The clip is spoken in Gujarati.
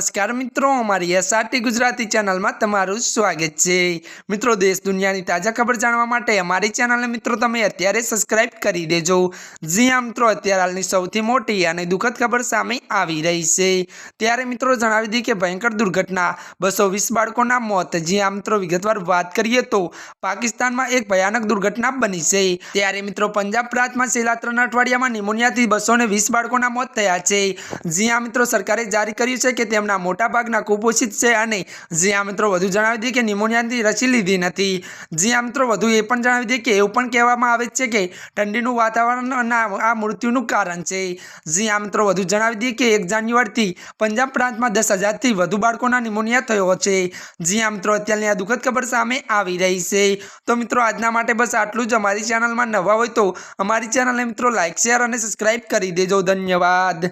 નમસ્કાર મિત્રો, અમારી એસઆરટી ગુજરાતી ચેનલમાં તમારું સ્વાગત છે. મિત્રો, દેશ દુનિયાની તાજા ખબર જાણવા માટે અમારી ચેનલને મિત્રો તમે અત્યારે સબસ્ક્રાઇબ કરી દેજો. જી હા, મિત્રો, અત્યારે હાલની સૌથી મોટી અને દુઃખદ ખબર સામે આવી રહી છે. ત્યારે મિત્રો, જણાવી દઈએ કે ભયંકર દુર્ઘટના, બસો વીસ બાળકોના મોત. જી હા, મિત્રો, વિગતવાર વાત કરીએ તો પાકિસ્તાનમાં એક ભયાનક દુર્ઘટના બની છે. ત્યારે મિત્રો, પંજાબ પ્રાંતમાં છેલ્લા ત્રણ અઠવાડિયામાં નિમોનિયાથી બસો વીસ બાળકોના મોત થયા છે. જી હા, મિત્રો, સરકારે જારી કર્યું છે કે તેમના મોટાભાગના કુપોષિત છે અને જી હા મિત્રો વધુ જણાવી દઈએ કે નિમોનિયાની રસી લીધી નથી. જ્યાં મિત્રો વધુ એ પણ જણાવી દઈએ કે એવું પણ કહેવામાં આવે છે કે ઠંડીનું વાતાવરણ આ મૃત્યુનું કારણ છે. જ્યાં મિત્રો વધુ જણાવી દઈએ કે એક જાન્યુઆરીથી પંજાબ પ્રાંતમાં દસ હજારથી વધુ બાળકોના નિમોનિયા થયો છે. જ્યાં મિત્રો અત્યારની આ દુઃખદ ખબર સામે આવી રહી છે. તો મિત્રો આજના માટે બસ આટલું જ. અમારી ચેનલમાં નવા હોય તો અમારી ચેનલને મિત્રો લાઇક શેર અને સબસ્ક્રાઇબ કરી દેજો. ધન્યવાદ.